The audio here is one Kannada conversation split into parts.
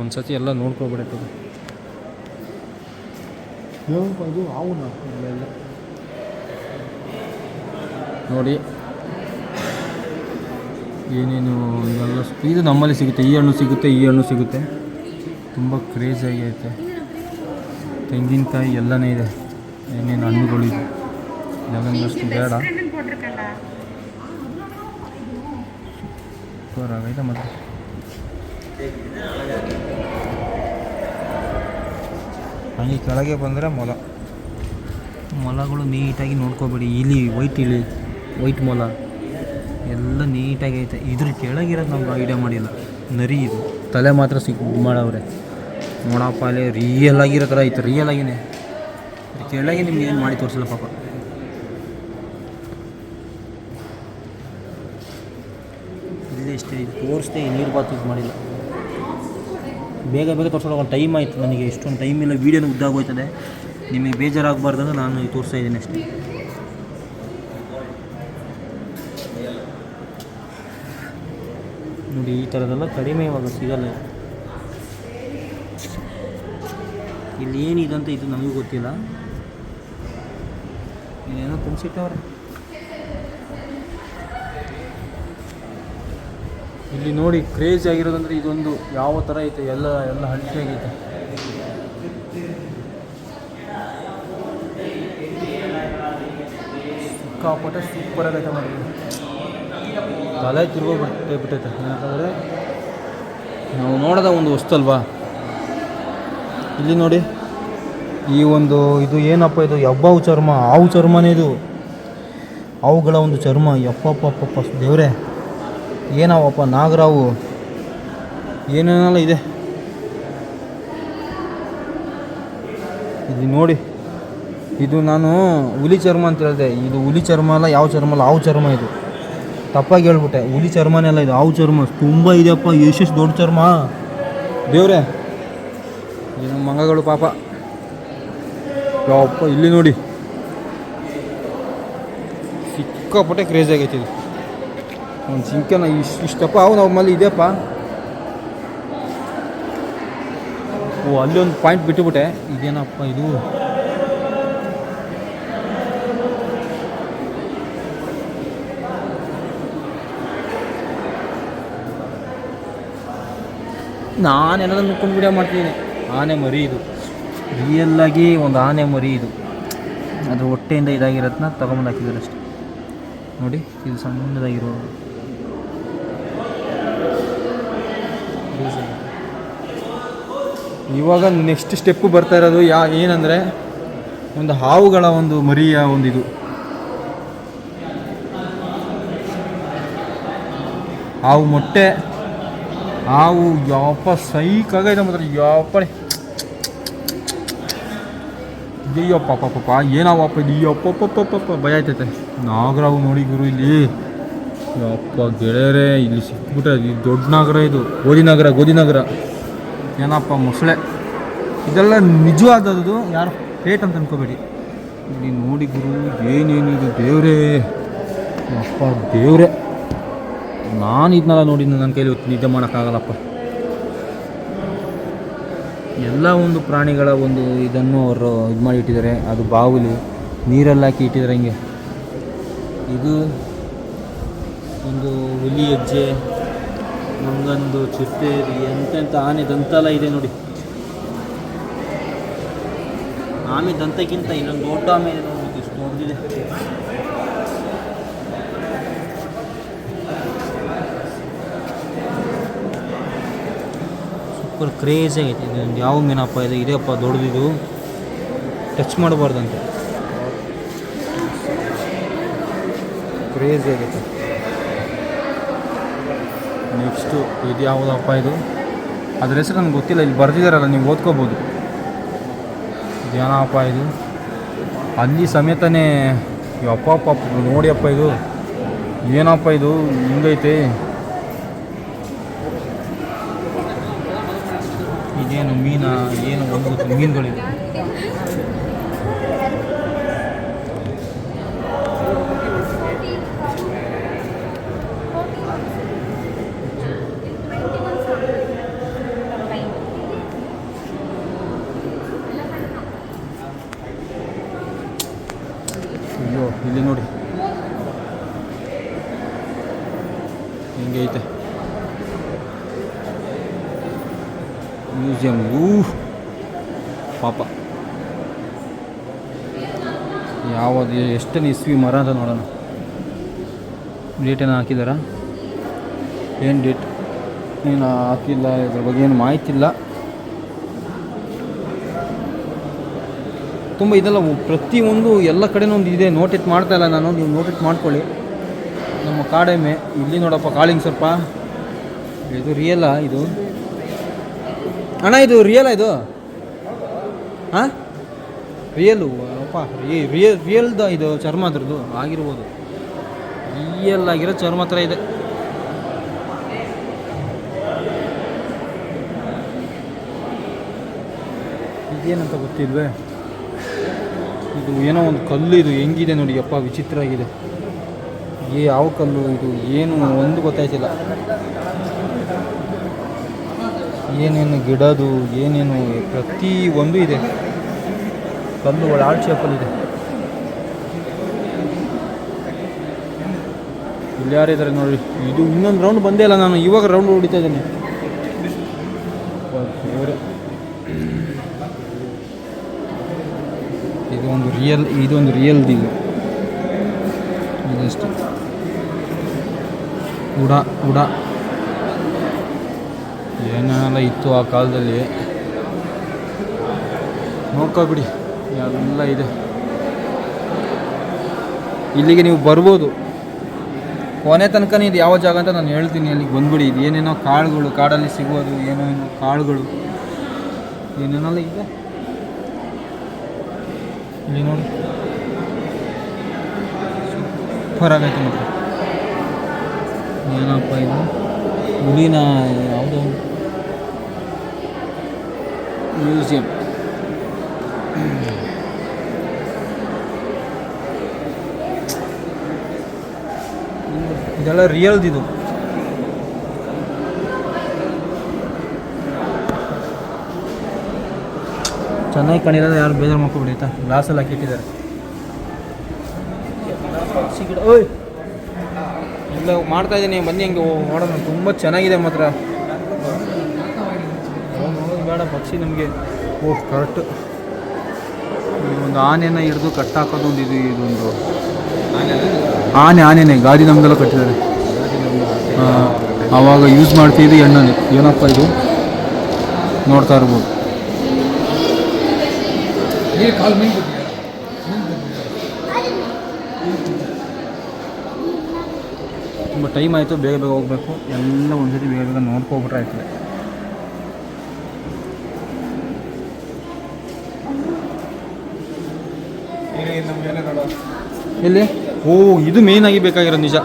ಒಂದು ಸತಿ ಎಲ್ಲ ನೋಡ್ಕೊಬಿಡಕ್ಕೆ ಅದು. ಅವನ ನೋಡಿ. ಏನೇನು ಇವೆಲ್ಲ ಇದು ನಮ್ಮಲ್ಲಿ ಸಿಗುತ್ತೆ. ಈ ಹಣ್ಣು ಸಿಗುತ್ತೆ ಈ ಹಣ್ಣು ಸಿಗುತ್ತೆ. ತುಂಬ ಕ್ರೇಜಾಗಿ ಐತೆ. ತೆಂಗಿನಕಾಯಿ ಎಲ್ಲನೇ ಇದೆ. ಏನೇನು ಹಣ್ಣುಗಳಿದೆ. ಇದೆಲ್ಲಷ್ಟು ಬೇಡ. ಸೂಪರ್ ಆಗೈತೆ ಮತ್ತೆ ಹಾಗೆ ಕೆಳಗೆ ಬಂದರೆ ಮೊಲ. ಮೊಲಗಳು ನೀಟಾಗಿ ನೋಡ್ಕೋಬೇಡಿ. ಇಲಿ, ವೈಟ್ ಇಲಿ, ವೈಟ್ ಮೊಲ. ಎಲ್ಲ ನೀಟಾಗಿ ಐತೆ. ಇದ್ರ ಕೆಳಗಿರೋದು ನಮ್ಗೆ ಐಡಿಯಾ ಮಾಡಿಲ್ಲ. ನರಿ ಇದು. ತಲೆ ಮಾತ್ರ ಸಿಕ್ ಮಾಡವ್ರೆ. ನೋಡಪ್ಪ, ಅಲ್ಲಿ ರಿಯಲ್ ಆಗಿರೋ ಥರ ಐತೆ. ರಿಯಲ್ ಆಗಿನೇ. ಕೆಳಗೆ ನಿಮ್ಗೆ ಏನು ಮಾಡಿ ತೋರಿಸಲ್ಲ ಪಾಪ. ಇಲ್ಲಿ ಇಷ್ಟೇ ತೋರಿಸ್ದೆ ನೀರು ಬಾತ್ ಯೂಸ್ ಮಾಡಿಲ್ಲ. ಬೇಗ ಬೇಗ ತೋರಿಸೋಣ ಟೈಮ್ ಆಯಿತು. ನನಗೆ ಇಷ್ಟೊಂದು ಟೈಮ್ ಇಲ್ಲ ವೀಡಿಯೋನ ಉದ್ದಾಗೋಯ್ತದೆ ನಿಮಗೆ ಬೇಜಾರಾಗಬಾರ್ದು ಅಂತ ನಾನು ತೋರಿಸ್ತಾ ಇದ್ದೀನಿ ಅಷ್ಟೇ. ನೋಡಿ, ಈ ಥರದೆಲ್ಲ ಕಡಿಮೆ ಇವಾಗ ಸಿಗಲ್ಲ. ಇಲ್ಲಿ ಅಂತ ಇದು ನಮಗೂ ಗೊತ್ತಿಲ್ಲ. ಇಲ್ಲೇನೋ ತುಂಬಿಸಿಟ್ಟವ್ರೆ. ಇಲ್ಲಿ ನೋಡಿ ಕ್ರೇಜ್ ಆಗಿರೋದಂದ್ರೆ ಇದೊಂದು ಯಾವ ಥರ ಐತೆ? ಎಲ್ಲ ಎಲ್ಲ ಹಂಚಿಯಾಗೈತೆ. ಸಿಕ್ಕಾಪಟ್ಟೆ ಸೂಪರ್ ಆಗೈತೆ ಮಾಡಿ ತಲೆ ತಿರುಗೋಗ್ಬಿಟ್ಟೆ ಬಿಟ್ಟೈತೆ. ಯಾಕಂದರೆ ನಾವು ನೋಡೋದ ಒಂದು ವಸ್ತು ಅಲ್ವಾ ಇಲ್ಲಿ ನೋಡಿ, ಈ ಒಂದು ಇದು ಏನಪ್ಪ ಇದು? ಯಬ್ಬಾವು ಚರ್ಮ, ಹಾವು ಚರ್ಮನೇ ಇದು. ಅವುಗಳ ಒಂದು ಚರ್ಮ. ಯಪ್ಪಪ್ಪ, ದೇವ್ರೆ. ಏನವಪ್ಪ ನಾಗರಾವು? ಏನೇನೆಲ್ಲ ಇದೆ? ಇದು ನೋಡಿ, ಇದು ನಾನು ಹುಲಿ ಚರ್ಮ ಅಂತ ಹೇಳಿದೆ. ಇದು ಹುಲಿ ಚರ್ಮ ಅಲ್ಲ, ಯಾವ ಚರ್ಮ ಅಲ್ಲ ಹಾವು ಚರ್ಮ ಇದು. ತಪ್ಪಾಗಿ ಹೇಳ್ಬಿಟ್ಟೆ. ಹುಲಿ ಚರ್ಮನೇ ಅಲ್ಲ ಇದು ಹಾವು ಚರ್ಮ. ತುಂಬ ಇದೆಯಪ್ಪ, ಯಶಸ್ ದೊಡ್ಡ ಚರ್ಮ. ದೇವ್ರೆ ನಮ್ಮ ಮಂಗಗಳು ಪಾಪ. ಯಾವಪ್ಪ, ಇಲ್ಲಿ ನೋಡಿ. ಸಿಕ್ಕಾಪಟ್ಟೆ ಕ್ರೇಜ್ ಆಗೈತಿ ಇದು. ಒಂದು ಸಿಂಕೆನ ಇಷ್ಟು ಇಷ್ಟಪ್ಪ ಅವು ನಮ್ಮಲ್ಲಿ ಇದೆಯಪ್ಪ ಓ ಅಲ್ಲಿ ಪಾಯಿಂಟ್ ಬಿಟ್ಟುಬಿಟ್ಟೆ ಇದೇನಪ್ಪ ಇದು ನಾನು ನೋಡ್ಕೊಂಡು ವಿಡಿಯೋ ಮಾಡ್ತಿದ್ದೀನಿ ಆನೆ ಮರಿ ಇದು ರಿಯಲ್ಲಾಗಿ ಒಂದು ಆನೆ ಮರಿ ಇದು ಅದು ಹೊಟ್ಟೆಯಿಂದ ಇದಾಗಿರೋದನ್ನ ತಗೊಂಬಂದು ಹಾಕಿದ್ದಾರೆ ಅಷ್ಟೇ ನೋಡಿ ಇದು ಸಣ್ಣದಾಗಿರೋ ಇವಾಗ ನೆಕ್ಸ್ಟ್ ಸ್ಟೆಪ್ಪು ಬರ್ತಾ ಇರೋದು ಯಾ, ಏನಂದರೆ ಒಂದು ಹಾವುಗಳ ಒಂದು ಮರಿಯ ಒಂದು ಇದು ಹಾವು ಮೊಟ್ಟೆ, ಹಾವು ಯಪ್ಪ ಆಗೈತೆ ಮಾತ್ರ ಯಪ್ಪ ಅಯ್ಯಪ್ಪ ಪಾಪ ಏನಾವಪ್ಪ ಇದು? ಅಯ್ಯಪ್ಪ ಭಯ ಆಯ್ತೈತೆ. ನಾಗರಾವು ನೋಡಿ ಗುರು ಇಲ್ಲಿ. ಯಪ್ಪ ಗೆಳೆಯರೇ, ಇಲ್ಲಿ ಸಿಕ್ಬಿಟ್ರೆ ಇದು ದೊಡ್ಡ ನಾಗರ ಇದು ಗೋಧಿ ನಗರ ಗೋಧಿ ನಗರ ಏನಪ್ಪ ಮೊಸಳೆ? ಇದೆಲ್ಲ ನಿಜವಾದದ್ದು? ಯಾರು ಪೇಟ್ ಅಂತ ಅನ್ಕೋಬೇಡಿ. ಇಲ್ಲಿ ನೋಡಿ ಗುರು, ಏನೇನಿದು ದೇವರೇ? ಅಪ್ಪ ದೇವರೇ. ನಾನು ಇದನ್ನೆಲ್ಲ ನೋಡಿ ನನ್ನ ಕೈಲಿ ನಿದ್ದೆ ಮಾಡೋಕ್ಕಾಗಲ್ಲಪ್ಪ. ಎಲ್ಲ ಒಂದು ಪ್ರಾಣಿಗಳ ಒಂದು ಇದನ್ನು ಅವರು ಇದು ಮಾಡಿ ಇಟ್ಟಿದ್ದಾರೆ. ಅದು ಬಾವುಲಿ ನೀರಲ್ಲಿ ಹಾಕಿ ಇಟ್ಟಿದ್ದಾರೆ ಹಿಂಗೆ. ಇದು ಒಂದು ಹುಲಿ ಹೆಜ್ಜೆ ಮಂಗಂದು ಚಿಟ್ಟೆ ಎಂತೆಂಥ ಆನೆ ದಂತೆಲ್ಲ ಇದೆ ನೋಡಿ. ಆಮೆ ದಂತಕ್ಕಿಂತ ಇನ್ನೊಂದು ದೊಡ್ಡ ಆಮೆ ಇದೆ ನೋಡಿ ಇಷ್ಟು ಸೂಪರ್ ಕ್ರೇಜ್ ಆಗೈತೆ ಇದೊಂದು ಯಾವ ಮೀನಪ್ಪ ಇದು? ಇದೆಯಪ್ಪ ದೊಡ್ಡದಿದು. ಟಚ್ ಮಾಡಬಾರ್ದಂತೆ. ಕ್ರೇಜ್ ಆಗೈತೆ. ನೆಕ್ಸ್ಟು ಇದು ಯಾವುದಪ್ಪ ಇದು? ಅದ್ರ ಹೆಸರು ನನಗೆ ಗೊತ್ತಿಲ್ಲ, ಇಲ್ಲಿ ಬರ್ದಿದ್ದಾರಲ್ಲ ನೀವು ಓದ್ಕೋಬೋದು. ಏನಪ್ಪ ಇದು? ಅಲ್ಲಿ ಸಮೇತನೇ ಅಪ್ಪ ಅಪ್ಪ ನೋಡಿಯಪ್ಪ ಇದು. ಏನಪ್ಪ ಇದು? ಹಿಂಗೈತೆ. ಇದೇನು ಮೀನಾ? ಏನು ಒಂದು ಮೀನುಗಳಿದೆ. ಅಯ್ಯೋ ಇಲ್ಲಿ ನೋಡಿ. ಹಿಂಗೆ ಐತೆ ಮ್ಯೂಸಿಯಂ. ಊ ಪಾಪ. ಯಾವುದು ಎಷ್ಟನೇ ಇಸ್ವಿ ಮರ ಅಂತ ನೋಡೋಣ. ಡೇಟ್ ಏನೋ ಹಾಕಿದ್ದಾರಾ ಏನು ಡೇಟ್? ಏನು ಹಾಕಿಲ್ಲ, ಇದ್ರ ಬಗ್ಗೆ ಏನು ಮಾಹಿತಿ ಇಲ್ಲ. ತುಂಬ ಇದೆಲ್ಲ ಪ್ರತಿಯೊಂದು ಎಲ್ಲ ಕಡೆನೂ ಒಂದು ಇದೆ. ನೋಟಿಟ್ ಮಾಡ್ತಾ ಇಲ್ಲ ನಾನು. ನೀವು ನೋಟಿಟ್ ಮಾಡ್ಕೊಳ್ಳಿ. ನಮ್ಮ ಕಾಡೆಮ್ಮೆ, ಇಲ್ಲಿ ನೋಡಪ್ಪ, ಕಾಳಿಂಗ್ ಸ್ವಲ್ಪ ಇದು ರಿಯಲ್ಲ ಇದು? ಅಣ್ಣ, ಇದು ರಿಯಲ್ಲ ಇದು? ಹಾಂ ರಿಯಲು ಅಪ್ಪ ರಿಯಲ್ ರಿಯಲ್ದ ಇದು ಚರ್ಮ ಅದ್ರದ್ದು ಆಗಿರ್ಬೋದು. ರಿಯಲ್ ಆಗಿರೋ ಚರ್ಮ ಹತ್ರ ಇದೆ. ಇದೇನಂತ ಗೊತ್ತಿಲ್ವೇ? ಇದು ಏನೋ ಒಂದು ಕಲ್ಲು ಇದು ಹೆಂಗಿದೆ ನೋಡಿ ಅಪ್ಪ ವಿಚಿತ್ರ ಆಗಿದೆ. ಏ, ಯಾವ ಕಲ್ಲು ಇದು? ಏನು ಒಂದು ಗೊತ್ತಾಯ್ತಿಲ್ಲ. ಏನೇನು ಗಿಡದು, ಏನೇನು ಪ್ರತಿ ಒಂದು ಇದೆ. ಕಲ್ಲು ಒಳಾಳ್ ಆರ್ಟ್ ಶೇಪಲ್ಲಿದೆ ಇಲ್ಲಿ ಯಾರಿದ್ದಾರೆ ನೋಡಿ? ಇದು ಇನ್ನೊಂದು ರೌಂಡ್ ಬಂದೇ ಇಲ್ಲ ನಾನು, ಇವಾಗ ರೌಂಡ್ ಹೊಡಿತಾ ಇದ್ದೇನೆ ದೇವ್ರೆ. ಇದು ಒಂದು ರಿಯಲ್ ಇದೊಂದು ರಿಯಲ್ ಇದು ಇದಷ್ಟೇ ಉಡ ಉಡ. ಏನೆಲ್ಲ ಇತ್ತು ಆ ಕಾಲದಲ್ಲಿ? ನೋಡ್ಕೊಬಿಡಿ ಎಲ್ಲ ಇದೆ. ಇಲ್ಲಿಗೆ ನೀವು ಬರ್ಬೋದು. ಕೊನೆ ತನಕ ಇದು ಯಾವ ಜಾಗ ಅಂತ ನಾನು ಹೇಳ್ತೀನಿ. ಅಲ್ಲಿಗೆ ಬಂದ್ಬಿಡಿ. ಇದು ಏನೇನೋ ಕಾಳುಗಳು, ಕಾಡಲ್ಲಿ ಸಿಗೋದು ಏನೇನೋ ಕಾಳುಗಳು, ಏನೇನೆಲ್ಲ ಇದೆ. ಇಲ್ಲಿ ನೋಡಿ ಸೂಪರ್ ಆಗೈತೆ ನೋಡಿ ಏನಪ್ಪ ಇದು? ಹುಲಿನ ಯಾವುದು? ಮ್ಯೂಸಿಯಂ. ಇದೆಲ್ಲ ರಿಯಲ್ದಿದು ಚೆನ್ನಾಗಿ ಕಾಣಿರೋದು ಯಾರು ಬೇಜಾರು ಮಾಡ್ಕೊಬಿಡಿ, ಆಯ್ತಾ? ಗ್ಲಾಸಲ್ಲಿ ಹಾಕಿಟ್ಟಿದ್ದಾರೆ ಗಿಡ ಓಯ್! ಇಲ್ಲ, ಮಾಡ್ತಾ ಇದ್ದೀನಿ. ಬನ್ನಿ ಹಂಗೆ ಮಾಡೋಣ. ತುಂಬ ಚೆನ್ನಾಗಿದೆ ಮಾತ್ರ. ಬೇಡ, ಪಕ್ಷಿ ನಮಗೆ. Oh correct. ಒಂದು ಆನೆನ ಹಿಡಿದು ಕಟ್ಟಾಕೋದು ಒಂದು ಇದು ಇದೊಂದು ಆನೆ, ಆನೆನೆ. ಗಾದಿ ನಮ್ದೆಲ್ಲ ಕಟ್ಟಿದ್ದಾರೆ. ಆವಾಗ ಯೂಸ್ ಮಾಡ್ತಿದ್ದು ಎಣ್ಣೆ ಏನಪ್ಪ ಇದು? ನೋಡ್ತಾ ಇರ್ಬೋದು. ತುಂಬ ಟೈಮ್ ಆಯಿತು ಬೇಗ ಬೇಗ ಹೋಗಬೇಕು. ಎಲ್ಲ ಒಂದ್ಸತಿ ಬೇಗ ಬೇಗ ನೋಡ್ಕೊಬಿಟ್ರೆ ಆಯ್ತದೆ ಎಲ್ಲಿ? ಓ ಇದು ಮೇನ್ ಆಗಿ ಬೇಕಾಗಿರೋದು ನಿಜ.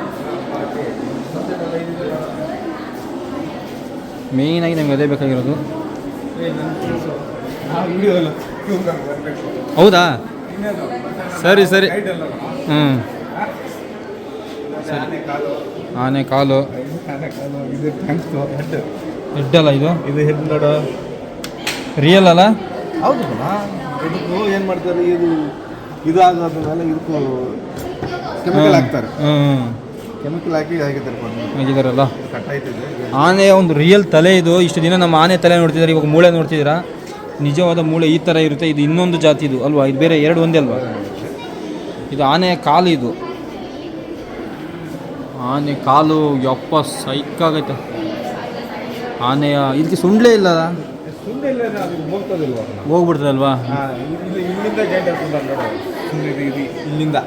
ಮೇನ್ ಆಗಿ ನಮ್ಗೆ ಅದೇ ಬೇಕಾಗಿರೋದು. ಹೌದಾ? ಸರಿ ಸರಿ. ಹ್ಞೂ ಸರಿ. ಆನೆ ಕಾಲು. ಹೆಡ್ಡಲ್ಲ ಇದು? ಇದು ಹೆಡ್ ನೋಡ. ರಿಯಲ್ ಅಲ್ಲ? ಹೌದು ಇದಕ್ಕೂ ಏನು ಮಾಡ್ತಾರೆ ಇದು ಇದು ಆಗೋದ್ಮೇಲೆ ಇದಕ್ಕೂ ಕೆಮಿಕಲ್ ಹಾಕ್ತಾರೆ. ಕೆಮಿಕಲ್ ಹಾಕಿ ಹಾಕಿದ್ದಾರೆ. ಆಗಿದಾರಲ್ಲ ಇದು ಕಟ್ಟಾಯ್ತಿದೆ. ಒಂದು ರಿಯಲ್ ತಲೆ ಇದು. ಇಷ್ಟು ದಿನ ನಮ್ಮ ಆನೆ ತಲೆ ನೋಡ್ತಿದ್ದಾರೆ ಇವಾಗ ಮೂಳೆ ನೋಡ್ತಿದ್ದೀರಾ ನಿಜವಾದ ಮೂಳೆ ಈ ಥರ ಇರುತ್ತೆ. ಇದು ಇನ್ನೊಂದು ಜಾತಿ ಇದು ಅಲ್ವಾ? ಇದು ಬೇರೆ ಎರಡು ಒಂದೇ ಅಲ್ವಾ? ಇದು ಆನೆಯ ಕಾಲು ಇದು. ಆನೆ ಕಾಲು ಯಪ್ಪ ಸೈಕಾಗೈತೆ ಆನೆಯ ಇದಕ್ಕೆ ಸುಂಡ್ಲೇ ಇಲ್ಲ? ಹೋಗ್ಬಿಡ್ತದಲ್ವಾ ಇಲ್ಲಿ ಇಲ್ಲಿಂದ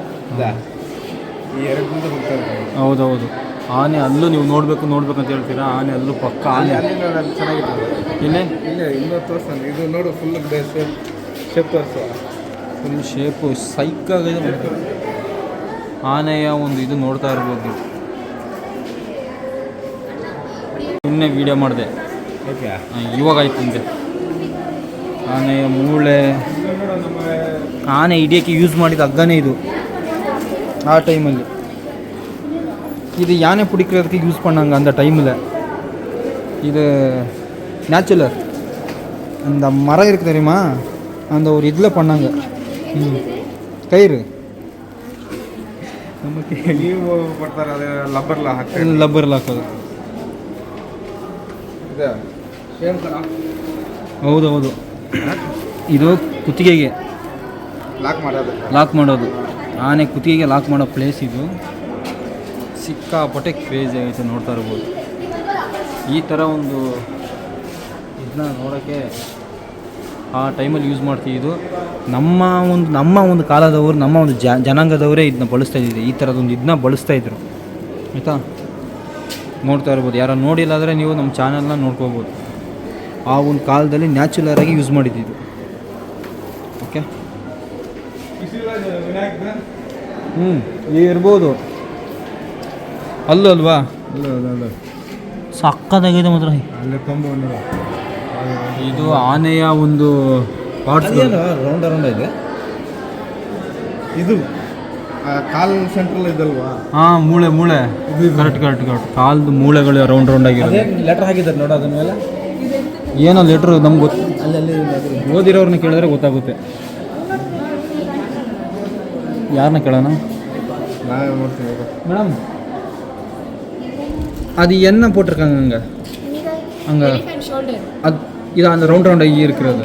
ಹೌದೌದು. ಆನೆ ಅಲ್ಲೂ ನೀವು ನೋಡಬೇಕು ನೋಡ್ಬೇಕು ಅಂತ ಹೇಳ್ತೀರಾ? ಆನೆ ಅಲ್ಲೂ ಪಕ್ಕ ಆನೆ. ಇಲ್ಲೇ ಇಲ್ಲೇ ಇನ್ನೂ ತೋರಿಸ್ತಾನೆ ಇದು ನೋಡು full shape shape full shape ಸೈಕಾಗಿದೆ ಆಗಿದೆ ಆನೆಯ ಒಂದು ಇದು ನೋಡ್ತಾ ಇರ್ಬೋದು. ಇನ್ನೇ ಸುಮ್ಮನೆ ವಿಡಿಯೋ ಮಾಡಿದೆ ಓಕೆ ಇವಾಗ ಆಯ್ತು ಹಿಂದೆ ಆನೆಯ ಮೂಳೆ. ಆನೆ ಹಿಡಿಯೋಕ್ಕೆ ಯೂಸ್ ಮಾಡಿದ ಹಗ್ಗನೇ ಇದು. ಆ ಟೈಮಲ್ಲಿ இது யானை பிடிக்கிறதுக்கு யூஸ் பண்ணாங்க அந்த டைமில் இது நேச்சுரல் அந்த மரம் இருக்கு தெரியுமா அந்த ஒரு இதில் பண்ணாங்க ம் கயிறு ನಮಗೆ ನೀವು ಬರ್ತಾರೆ ಅದೇ ಲಬ್ಬರ್ಲ ಹಾಕ್ತಾರೆ ಲಬ್ಬರ್ ಹಾಕೋದು ಇದೆ ಏನು ಕಣ ಹೌದು ಹೌದು ಇದು ಕುತ್ತಿಗೆಗೆ ಲಾಕ್ ಮಾಡೋದು ಲಾಕ್ ಮಾಡೋದು ಆನೆ ಕುತ್ತಿಗೆಗೆ ಲಾಕ್ ಮಾಡೋ ಪ್ಲೇಸ್ ಇದು ಸಿಕ್ಕಾಪಟ್ಟೆ ಕ್ರೇಜ್ ಆಗೈತೆ ನೋಡ್ತಾ ಇರ್ಬೋದು. ಈ ಥರ ಒಂದು ಇದನ್ನ ನೋಡೋಕ್ಕೆ ಆ ಟೈಮಲ್ಲಿ ಯೂಸ್ ಮಾಡ್ತೀವಿ. ಇದು ನಮ್ಮ ಒಂದು ನಮ್ಮ ಒಂದು ಕಾಲದವರು ನಮ್ಮ ಒಂದು ಜನಾಂಗದವರೇ ಇದನ್ನ ಬಳಸ್ತಾ ಇದ್ದಿದ್ದೆ. ಈ ಥರದೊಂದು ಇದನ್ನ ಬಳಸ್ತಾ ಇದ್ರು. ಆಯಿತಾ? ನೋಡ್ತಾ ಇರ್ಬೋದು. ಯಾರು ನೋಡಿಲ್ಲ ಅಂದರೆ ನೀವು ನಮ್ಮ ಚಾನಲ್ನ ನೋಡ್ಕೋಬೋದು. ಆ ಒಂದು ಕಾಲದಲ್ಲಿ ನ್ಯಾಚುಲರಾಗಿ ಯೂಸ್ ಮಾಡಿದ್ದಿದ್ದು ಓಕೆ ಹ್ಞೂ ಇರ್ಬೋದು. ಅಲ್ಲೂ ಅಲ್ವಾ? ಸಕ್ಕತ್ತಾಗಿದೆ ಮಾತ್ರ. ಇದು ಆನೆಯ ಒಂದು ರೌಂಡ್ ರೌಂಡ್ ಇದೆ? ಇದು ಆ, ಕಾಲ್ ಸೆಂಟ್ರಲ್ ಇದಲ್ವಾ? ಹಾ ಮೂಳೆ ಮೂಳೆ. ಕರೆಕ್ಟ್ ಕರೆಕ್ಟ್ ಕರೆಕ್ಟ್ ಕಾಲ್ದು ಮೂಳೆಗಳು ರೌಂಡ್ ರೌಂಡ್ ಆಗಿರೋದು. ಲೆಟರ್ ಹಾಕಿದ್ದಾರೆ ನೋಡಿ ಅದ್ರ ಮೇಲೆ. ಏನೋ ಲೆಟ್ರ್ ನಮ್ಗೆ ಗೊತ್ತು ಅಲ್ಲಿ ಅಲ್ಲಿ ಅದು. ಓದಿರೋರ್ನ ಕೇಳಿದ್ರೆ ಗೊತ್ತಾಗುತ್ತೆ. ಯಾರನ್ನ ಕೇಳೋಣ? ಮೇಡಮ್ அது என்ன போட்டிருக்காங்க அங்கே அங்கே அது இது அந்த ரவுண்ட் ரவுண்ட் ஆகி இருக்கிறது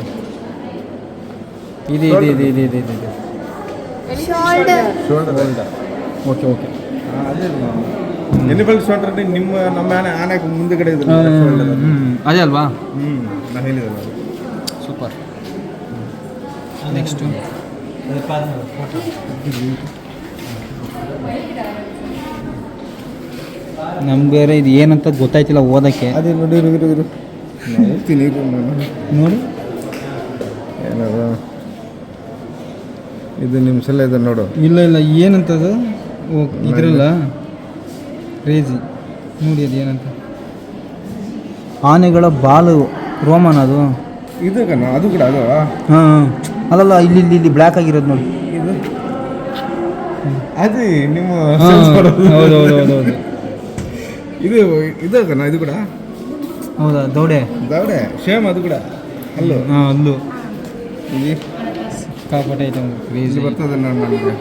இது இது இது இது இது இது இது ಶೋಲ್ಡರ್ ಓಕೆ ಓಕೆ ಅದೇ ಎನಿಮಲ್ ಶೋಲ್ಡರ್ ನಿಮ್ಮ ನಮ್ಮ ಆನೆ ಆನೆ ಮುಂದೆಗಡೆ ಇದೆ ಅದೇ ಅಲ್ವಾ ಹ್ಞೂ ನಾ ಹೇಳಿದಲ್ಲ ಸೂಪರ್ ನೆಕ್ಸ್ಟು ನಮ್ಗೆ ಬೇರೆ ಇದು ಏನಂತ ಗೊತ್ತಾಯ್ತಿಲ್ಲ ಓದಕ್ಕೆ. ಅದೇ ನೋಡಿ ಇರು ಇರು ಇರು. ನೋಡ್ತೀನಿ ಇರು ನಾನು ನೋಡಿ. ಏನದು? ಇದು ನಿಮ್ಮ ಸಲ ಇದೆ ನೋಡು. ಇಲ್ಲ ಇಲ್ಲ ಏನಂತದು? ಓ ಇದ್ರಲ್ಲ. ಕ್ರೇಜಿ ನೋಡಿ ಅದು ಏನಂತ. ಆನೆಗಳ ಬಾಲು ರೋಮನ್ ಅದು. ಇದು ಕಣ ಅದು ಕೂಡ ಅದು? ಹಾಂ ಅಲ್ಲಲ್ಲ ಇಲ್ಲಿ ಇಲ್ಲಿ ಇಲ್ಲಿ ಬ್ಲ್ಯಾಕ್ ಆಗಿರೋದು ನೋಡಿ. ಇದು? ಅದೇ ನಿಮ್ಮ ಹೌದು ಹೌದು ಹೌದು. ಇದು ಇದು ಅದನ್ನ ಇದು ಕೂಡ? ಹೌದಾ ದೌಡೆ. ದೌಡೆ ಸೇಮ್ ಅದು ಕೂಡ. ಅಲ್ಲೂ? ಹಾಂ ಅಲ್ಲೂ. ಇಲ್ಲಿ? ಸಿಕ್ಕಾಪಟ್ಟೆ ಐತೆ ಕ್ರೇಜಿ ಬರ್ತದೆ ನಾನು ನನಗೆ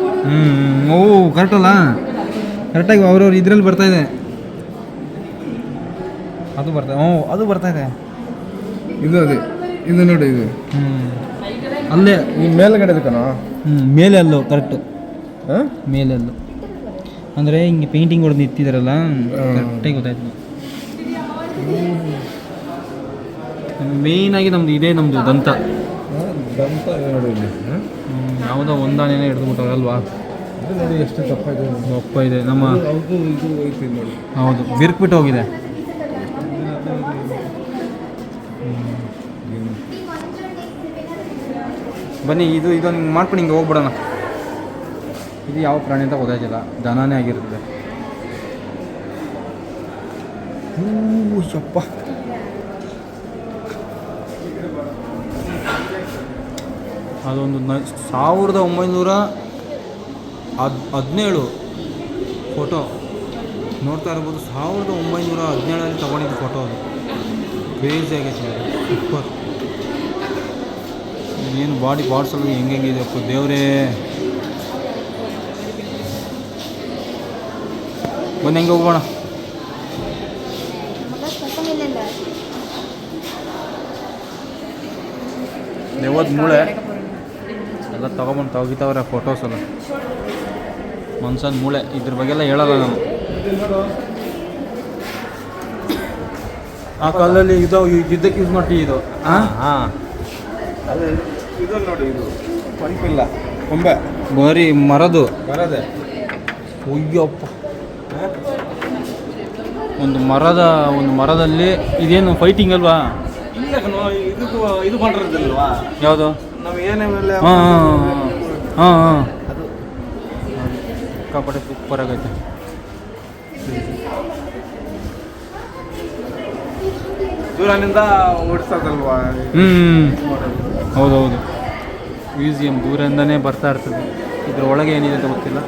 ಹ್ಞೂ ಓ ಕರೆಕ್ಟ್ ಅಲ್ಲ? ಕರೆಕ್ಟಾಗಿ ಅವ್ರವ್ರು ಇದ್ರಲ್ಲಿ ಬರ್ತಾ ಇದೆ. ಅದು ಬರ್ತಾ ಹ್ಞೂ ಅದು ಬರ್ತಾ ಇದೆ. ಇದು ಅದೇ. ಇದು ನೋಡಿ ಇದು. ಹ್ಞೂ ಅಲ್ಲೇ ಈ ಮೇಲ್ಗಡೆ ಕಣ ಹ್ಞೂ ಮೇಲೆ ಅಲ್ಲೋ ಕರೆಕ್ಟು ಹಾಂ? ಮೇಲೆ ಅಲ್ಲೋ. ಅಂದರೆ ಹಿಂಗೆ ಪೇಂಟಿಂಗ್ ಹೊಡೆದು ನಿಂತಿದ್ದಾರಲ್ಲ ಕರೆಕ್ಟಾಗಿ ಗೊತ್ತಾಯ್ತು. ಮೇಯ್ನಾಗಿ ನಮ್ದು ಇದೇ ನಮ್ಮದು ದಂತ. ದಂತ ಯಾವುದೋ ಒಂದಾನೇನೆ ಹಿಡ್ದು ಅಲ್ವಾ? ಇದು ನೋಡಿ ಎಷ್ಟು ದಪ್ಪ ಇದೆ ದಪ್ಪ ಇದೆ. ನಮ್ಮ ಹೌದು ಇದು ನೋಡಿ. ಹೌದು ಬಿರ್ಕ್ಬಿಟ್ಟು ಹೋಗಿದೆ. ಬನ್ನಿ ಇದು ಇದೊಂದು ಮಾಡ್ಕೊಂಡು ಹಿಂಗೆ ಹೋಗ್ಬಿಡೋಣ. ಇದು ಯಾವ ಪ್ರಾಣಿ ಅಂತ ಗೊತ್ತಾಯ್ತಿಲ್ಲ. ದನನೇ ಆಗಿರುತ್ತೆ. ಹೂ ಯಪ್ಪ. ಅದೊಂದು ನ, ಸಾವಿರದ ಒಂಬೈನೂರ ಹದ್, ಹದಿನೇಳು ಫೋಟೋ. ನೋಡ್ತಾ ಇರ್ಬೋದು, ಸಾವಿರದ ಒಂಬೈನೂರ ಹದಿನೇಳಲ್ಲಿ ತೊಗೊಂಡಿದ್ದು ಫೋಟೋ ಅದು. ಕ್ರೇಜಿ ಆಗೈತೆ ಸೂಪರ್ ಏನು ಬಾಡಿ ಪಾರ್ಟ್ಸ್ ಎಲ್ಲ ಹೆಂಗೆ ಹೆಂಗಿದೆ ದೇವರೇ. ಬನ್ನಿ ಹೆಂಗೆ ಹೋಗೋಣ? ದೇವದ ಮೂಳೆ. ಎಲ್ಲ ತೊಗೊಬಂದು ತೆಗಿತಾವ್ರೆ ಫೋಟೋಸ್ ಎಲ್ಲ. ಮನ್ಸನ್ ಮೂಳೆ. ಇದ್ರ ಬಗ್ಗೆ ಎಲ್ಲ ಹೇಳಲ್ಲ ನಾನು. ಆ ಕಾಲದಲ್ಲಿ ಇದು ಯುದ್ಧಕ್ಕೆ ಯೂಸ್ ಮಾಡ್ತೀವಿ ಇದು? ಹಾಂ ಹಾಂ. ಅದೇ ಇದು ನೋಡಿ ಇದು. ಪಂಪಿಲ್ಲ. ಕೊಂಬೆ. ಬರೀ ಮರದು. ಬರದೆ ಅಯ್ಯಪ್ಪ. ಒಂದು ಮರದ ಒಂದು ಮರದಲ್ಲಿ ಇದೇನು ಫೈಟಿಂಗ್ ಅಲ್ವಾ? ಇಲ್ಲ ಕಣೋ, ಇದಕ್ಕೂ ಇದು ಮಾಡಿರೋದಿಲ್ವಾ? ಯಾವುದು? ನಾವು ಏನೇ ಮೇಲೆ ಹಾಂ ಹಾಂ ಹಾಂ ಹಾಂ. ಅದು. ಸಿಕ್ಕಾಪಟ್ಟೆ ಸೂಪರ್ ಆಗೈತೆ ದೂರನಿಂದ ಓಡಿಸೋದಲ್ವಾ ಹ್ಞೂ ಹೌದೌದು. ಮ್ಯೂಸಿಯಂ ದೂರದಿಂದನೇ ಬರ್ತಾ ಇರ್ತದೆ. ಇದ್ರ ಒಳಗೆ ಏನಿದೆ ಅಂತ ಗೊತ್ತಿಲ್ಲ.